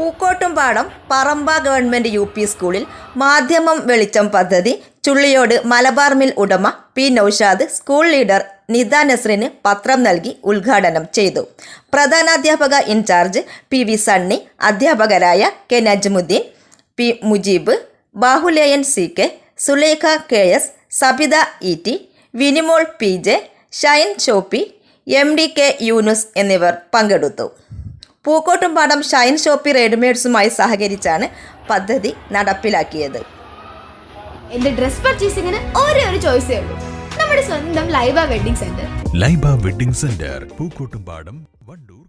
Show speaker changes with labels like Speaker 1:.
Speaker 1: Pookkottumpadam Paramba government U P സ്കൂളിൽ മാധ്യമം വെളിച്ചം പദ്ധതി ചുള്ളിയോട് മലബാർ മിൽ ഉടമ P Naushad school leader Nitha നസ്രിന് പത്രം നൽകി ഉദ്ഘാടനം ചെയ്തു. പ്രധാനാധ്യാപക ഇൻചാർജ് പി വി സണ്ണി അധ്യാപകരായ K Najmuddeen P Mujeeb Bahuleyan C K Sulekha K S Sabitha E T Vinimol P J Shine Choppi M D K Yunus എന്നിവർ പങ്കെടുത്തു. Pookkottumpadam Shine Shopee റെഡിമെയ്ഡ്സുമായി സഹകരിച്ചാണ് പദ്ധതി നടപ്പിലാക്കിയത്.
Speaker 2: എന്റെ ഡ്രസ് പർച്ചേസിംഗിന് ഒരേ ഒരു ചോയ്സേ ഉള്ളൂ. നമ്മുടെ സ്വന്തം Laiba wedding centre.
Speaker 3: Laiba wedding centre Pookkottumpadam Wandoor.